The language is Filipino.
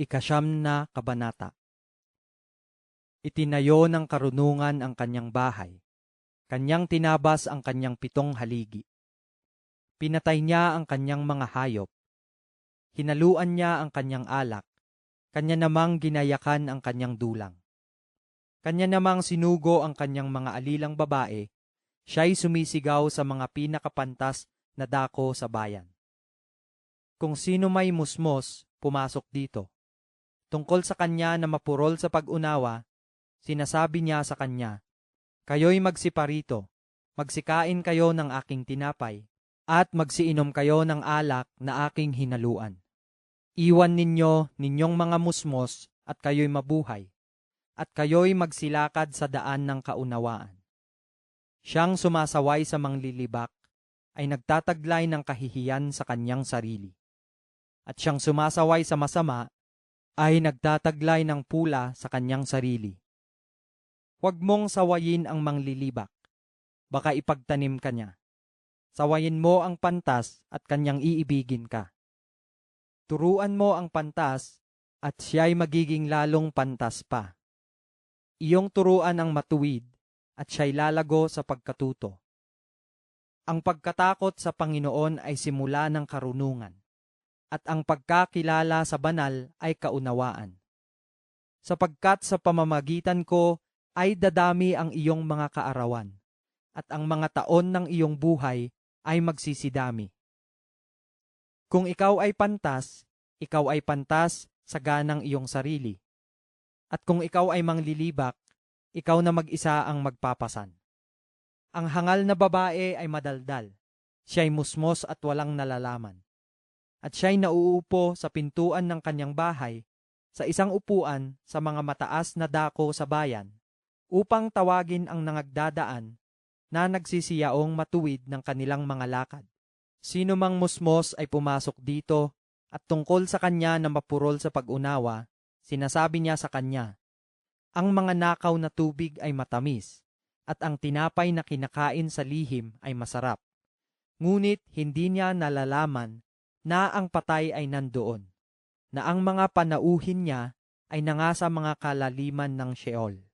Ikasyam na kabanata. Itinayo ng karunungan ang kanyang bahay. Kanyang tinabas ang kanyang pitong haligi. Pinatay niya ang kanyang mga hayop. Hinaluan niya ang kanyang alak. Kanya namang ginayakan ang kanyang dulang. Kanya namang sinugo ang kanyang mga alilang babae. Siya'y sumisigaw sa mga pinakapantas na dako sa bayan. Kung sino may musmos, pumasok dito. Tungkol sa kanya na mapurol sa pag-unawa, sinasabi niya sa kanya, Kayo'y magsiparito, magsikain kayo ng aking tinapay, at magsiinom kayo ng alak na aking hinaluan. Iwan ninyo ninyong mga musmos at kayo'y mabuhay, at kayo'y magsilakad sa daan ng kaunawaan. Siyang sumasaway sa manglilibak ay nagtataglay ng kahihiyan sa kanyang sarili. At siyang sumasaway sa masama ay nagtataglay ng pula sa kanyang sarili. Huwag mong sawayin ang manglilibak, baka ipagtanim ka niya. Sawayin mo ang pantas at kanyang iibigin ka. Turuan mo ang pantas at siya'y magiging lalong pantas pa. Iyong turuan ang matuwid at siya'y lalago sa pagkatuto. Ang pagkatakot sa Panginoon ay simula ng karunungan at ang pagkakilala sa banal ay kaunawaan. Sapagkat sa pamamagitan ko ay dadami ang iyong mga kaarawan, at ang mga taon ng iyong buhay ay magsisidami. Kung ikaw ay pantas, ikaw ay pantas sa ganang iyong sarili. At kung ikaw ay manglilibak, ikaw na mag-isa ang magpapasan. Ang hangal na babae ay madaldal, siya'y musmos at walang nalalaman at siya'y nauupo sa pintuan ng kanyang bahay sa isang upuan sa mga mataas na dako sa bayan upang tawagin ang nangagdadaan na nagsisiyaong matuwid ng kanilang mga lakad. Sino mang musmos ay pumasok dito at tungkol sa kanya na mapurol sa pag-unawa, sinasabi niya sa kanya, Ang mga nakaw na tubig ay matamis, at ang tinapay na kinakain sa lihim ay masarap. Ngunit hindi niya nalalaman na ang patay ay nandoon, na ang mga panauhin niya ay nangasa mga kalaliman ng Sheol.